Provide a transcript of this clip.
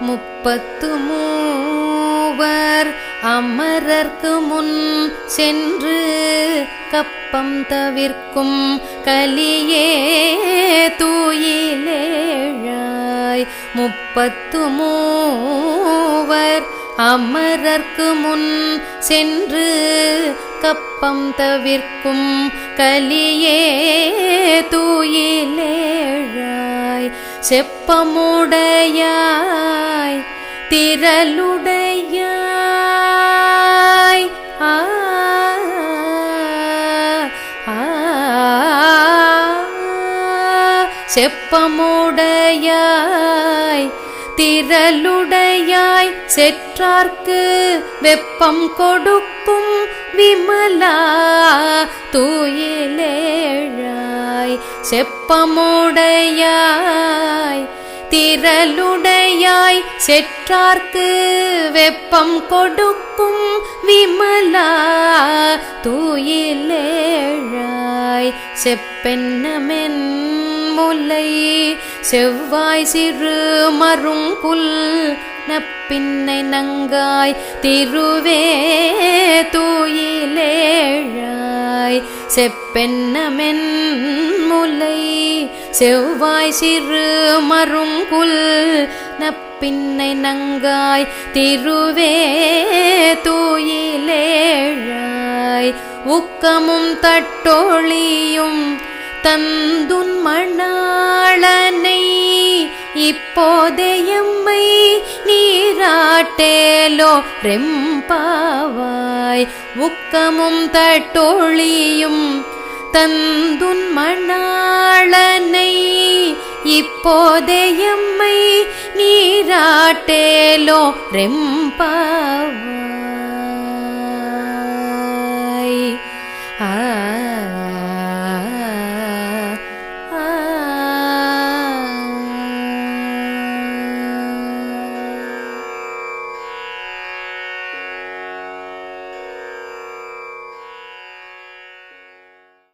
முப்பத்து மூவர் அமரர்க்கு முன் சென்று கப்பம் தவிர்க்கும் கலியே தூயிலேழாய். முப்பத்து மூவர் அமரர்க்கு முன் சென்று கப்பம் தவிர்க்கும் கலியே தூயிலேழாய். செப்பமுடையாய் திரளுடையாய். ஆ செப்பமுடையாய் திரளுடையாய். செற்றார்க்கு வெப்பம் கொடுக்கும் விமலா தூயிலே செப்பமுடையாய் திரளுடையாய் செற்றார்க்கு வெப்பம் கொடுக்கும் விமலா தூயிலேழாய் செப்பென்னமென் முல்லை செவ்வாய் சிறு மருங்குல் நப்பின்னை நங்காய் திருவே தூயிலேழாய். செவ்வாய் செப்பென்னமென் முலை செவ்வாய் சிறு மருங்குல் நப்பின்னை நங்காய் திருவே தூயிலேழாய். உக்கமும் தட்டொழியும் தந்துன் மணாளனை இப்போதையம்மை நீராட்டேலோ ரெம்பாவாய் உக்கமும் தட்டொழியும் தந்துன் மணாளனை. இப்போதையம்மை நீராட்டேலோ ரெம்பாவாய்.